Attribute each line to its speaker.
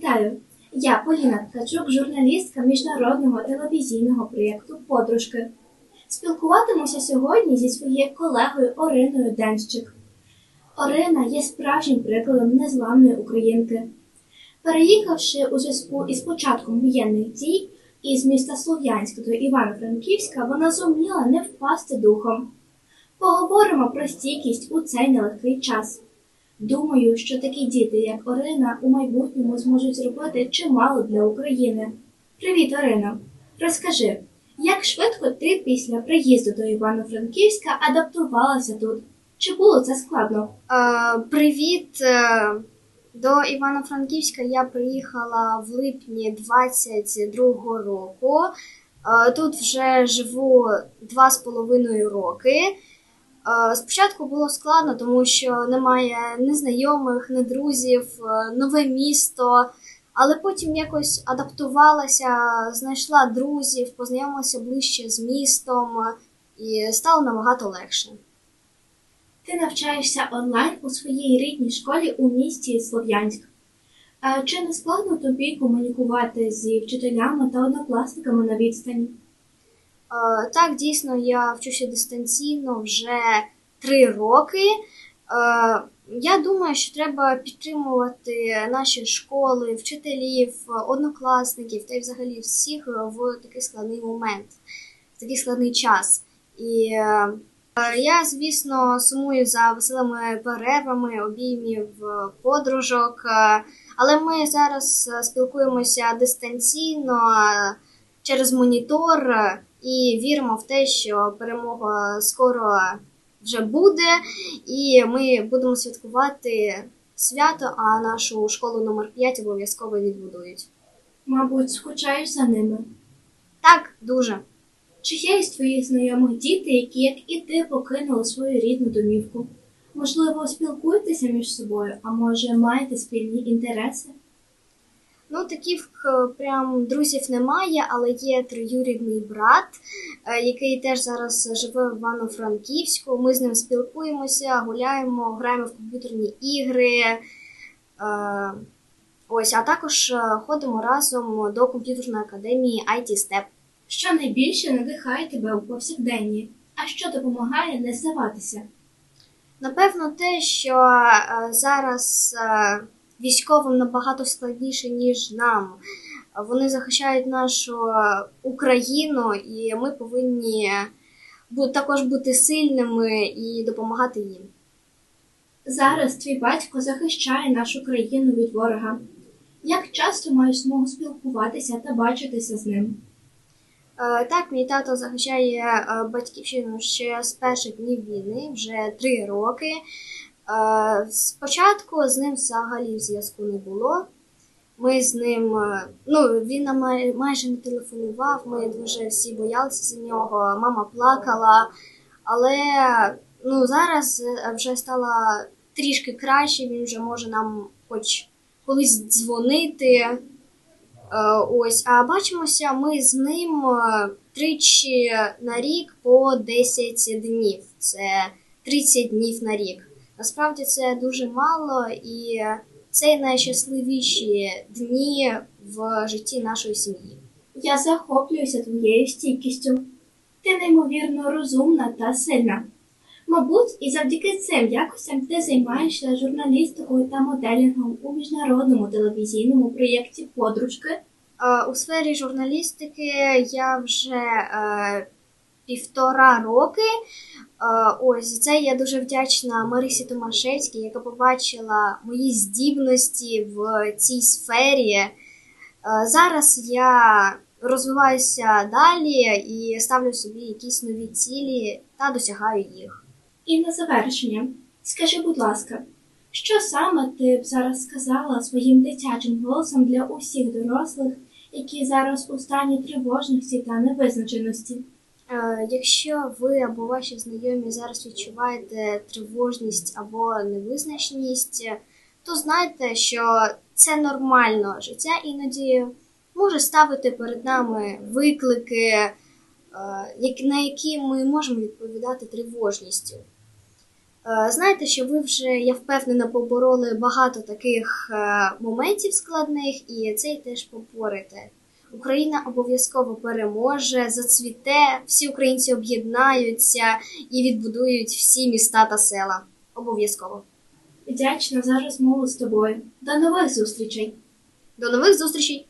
Speaker 1: Вітаю! Я Поліна Ткачук, журналістка міжнародного телевізійного проєкту Подружки. Спілкуватимуся сьогодні зі своєю колегою Ориною Денщик. Орина є справжнім прикладом незламної українки. Переїхавши у зв'язку із початком воєнних дій із міста Слов'янська до Івано-Франківська, вона зуміла не впасти духом. Поговоримо про стійкість у цей нелегкий час. Думаю, що такі діти, як Орина, у майбутньому зможуть зробити чимало для України. Привіт, Орино! Розкажи, як швидко ти після приїзду до Івано-Франківська адаптувалася тут? Чи було це складно?
Speaker 2: Е, Привіт! Е, До Івано-Франківська я приїхала в липні 22-го року. Е, Тут вже живу два з половиною роки. Е, Спочатку було складно, тому що немає ні знайомих, ні друзів, е, нове місто. Але потім якось адаптувалася, знайшла друзів, познайомилася ближче з містом і стало набагато легше.
Speaker 1: Ти навчаєшся онлайн у своїй рідній школі у місті Слов'янськ. Е, Чи не складно тобі комунікувати зі вчителями та однокласниками на відстані?
Speaker 2: Е, Так, дійсно, я вчуся дистанційно вже три роки. Е, Я думаю, що треба підтримувати наші школи, вчителів, однокласників та й взагалі всіх в такий складний момент, в такий складний час. І е, я, звісно, сумую за веселими перервами, обіймів подружок. Але ми зараз спілкуємося дистанційно через монітор і віримо в те, що перемога скоро вже буде, і ми будемо святкувати свято, а нашу школу номер 5 обов'язково відбудують.
Speaker 1: Мабуть, скучаєш за ними.
Speaker 2: Так, дуже.
Speaker 1: Чи є із твоїх знайомих діти, які, як і ти, покинули свою рідну домівку? Можливо, спілкуєтеся між собою, а може, маєте спільні інтереси?
Speaker 2: Ну, таких е, прям друзів немає, але є троюрідний брат, е, який теж зараз живе в Івано-Франківську. Ми з ним спілкуємося, гуляємо, граємо в комп'ютерні ігри. Е, Ось, а також ходимо разом до комп'ютерної академії IT Step.
Speaker 1: Що найбільше надихає тебе у повсякденні? А що допомагає не здаватися?
Speaker 2: Напевно, те, що зараз військовим набагато складніше, ніж нам. Вони захищають нашу е, Україну, і ми повинні також бути сильними і допомагати їм.
Speaker 1: Зараз твій батько захищає нашу країну від ворога. Як часто маєш змогу спілкуватися та бачитися з ним?
Speaker 2: Е, Так, мій тато захищає е, батьківщину ще з перших днів війни, вже три роки. Е, Спочатку з ним взагалі зв'язку не було. Ми з ним, е, ну він нам майже не телефонував, ми дуже всі боялися за нього, мама плакала. Але ну, зараз е, вже стало трішки краще, він вже може нам хоч колись дзвонити. Ось, а бачимося ми з ним тричі на рік по 10 днів. Це 30 днів на рік. Насправді це дуже мало, і це найщасливіші дні в житті нашої сім'ї.
Speaker 1: Я захоплююся твоєю стійкістю. Ти неймовірно розумна та сильна. Мабуть, і завдяки цим якостям ти займаєшся журналістикою та моделінгом у міжнародному телевізійному проєкті Подружки.
Speaker 2: Е, У сфері журналістики я вже е, півтора роки. Ось це я дуже вдячна Марисі Томашевській, яка побачила мої здібності в цій сфері. Е, зараз я розвиваюся далі і ставлю собі якісь нові цілі та досягаю їх.
Speaker 1: І на завершення, скажи, будь ласка, що саме ти б зараз сказала своїм дитячим голосом для усіх дорослих, які зараз у стані тривожності та невизначеності?
Speaker 2: Е, Якщо ви або ваші знайомі зараз відчуваєте тривожність або невизначеність, то знайте, що це нормально. Життя іноді може ставити перед нами виклики, е, на які ми можемо відповідати тривожністю. Е, Знаєте, що ви вже, я впевнена, побороли багато таких моментів складних, і цей теж поборете. Україна обов'язково переможе, зацвіте, всі українці об'єднаються і відбудують всі міста та села. Обов'язково.
Speaker 1: Вдячна за розмову з тобою. До нових зустрічей!
Speaker 2: До нових зустрічей!